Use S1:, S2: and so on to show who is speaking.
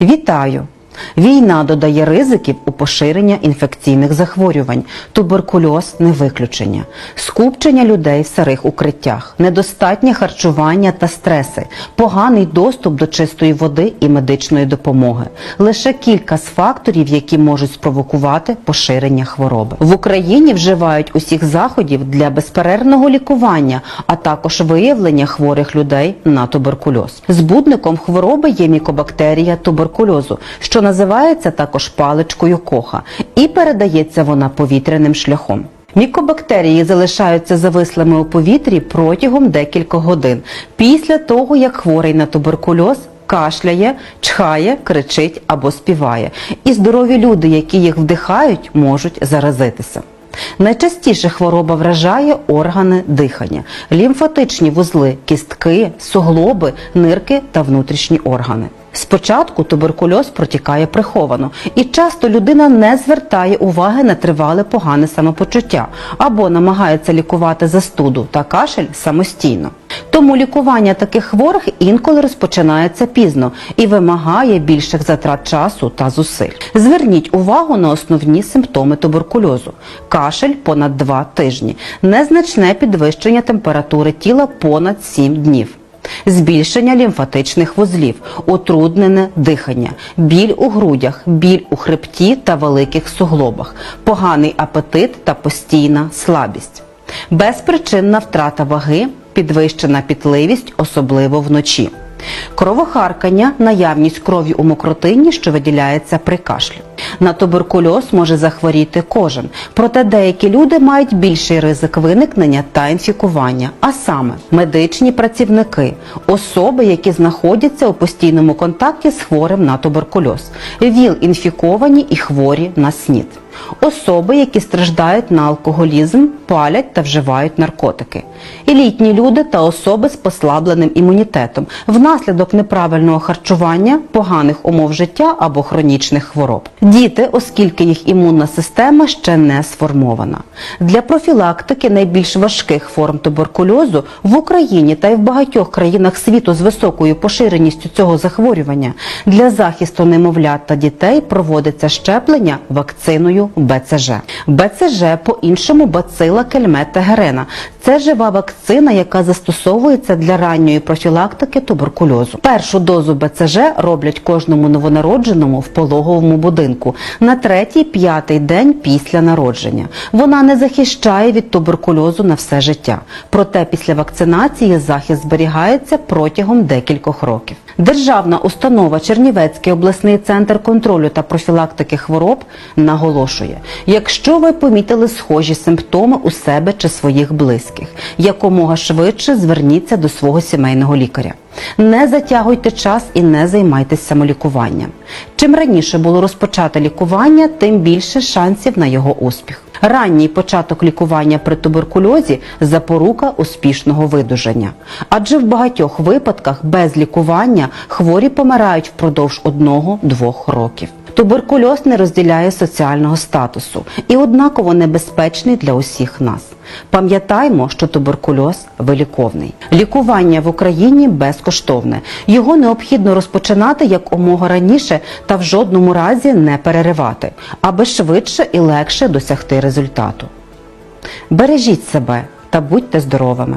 S1: Вітаю! Війна додає ризиків у поширення інфекційних захворювань, туберкульоз не виключення, скупчення людей в сирих укриттях, недостатнє харчування та стреси, поганий доступ до чистої води і медичної допомоги. Лише кілька з факторів, які можуть спровокувати поширення хвороби. В Україні вживають усіх заходів для безперервного лікування, а також виявлення хворих людей на туберкульоз. Збудником хвороби є мікобактерія туберкульозу, що називається також паличкою коха, і передається вона повітряним шляхом. Мікобактерії залишаються завислими у повітрі протягом декількох годин після того, як хворий на туберкульоз кашляє, чхає, кричить або співає. І здорові люди, які їх вдихають, можуть заразитися. Найчастіше хвороба вражає органи дихання, лімфатичні вузли, кістки, суглоби, нирки та внутрішні органи. Спочатку туберкульоз протікає приховано, і часто людина не звертає уваги на тривале погане самопочуття або намагається лікувати застуду та кашель самостійно. Тому лікування таких хворих інколи розпочинається пізно і вимагає більших затрат часу та зусиль. Зверніть увагу на основні симптоми туберкульозу: кашель понад 2 тижні, незначне підвищення температури тіла понад 7 днів. Збільшення лімфатичних вузлів, утруднене дихання, біль у грудях, біль у хребті та великих суглобах, поганий апетит та постійна слабість, безпричинна втрата ваги, підвищена пітливість, особливо вночі. Кровохаркання, наявність крові у мокротині, що виділяється при кашлі. На туберкульоз може захворіти кожен, проте деякі люди мають більший ризик виникнення та інфікування, а саме медичні працівники, особи, які знаходяться у постійному контакті з хворим на туберкульоз, ВІЛ інфіковані і хворі на СНІД. Особи, які страждають на алкоголізм, палять та вживають наркотики. І літні люди та особи з послабленим імунітетом внаслідок неправильного харчування, поганих умов життя або хронічних хвороб. Діти, оскільки їх імунна система ще не сформована. Для профілактики найбільш важких форм туберкульозу в Україні та й в багатьох країнах світу з високою поширеністю цього захворювання для захисту немовлят та дітей проводиться щеплення вакциною БЦЖ. БЦЖ по-іншому бацила кельмета герена. Це жива вакцина, яка застосовується для ранньої профілактики туберкульозу. Першу дозу БЦЖ роблять кожному новонародженому в пологовому будинку на третій-п'ятий день після народження. Вона не захищає від туберкульозу на все життя. Проте після вакцинації захист зберігається протягом декількох років. Державна установа Чернівецький обласний центр контролю та профілактики хвороб наголошує: якщо ви помітили схожі симптоми у себе чи своїх близьких, якомога швидше зверніться до свого сімейного лікаря. Не затягуйте час і не займайтеся самолікуванням. Чим раніше було розпочато лікування, тим більше шансів на його успіх. Ранній початок лікування при туберкульозі запорука успішного видужання. Адже в багатьох випадках без лікування хворі помирають впродовж одного-двох років. Туберкульоз не розділяє соціального статусу і однаково небезпечний для усіх нас. Пам'ятаймо, що туберкульоз виліковний. Лікування в Україні безкоштовне. Його необхідно розпочинати якомога раніше та в жодному разі не переривати, аби швидше і легше досягти результату. Бережіть себе та будьте здоровими!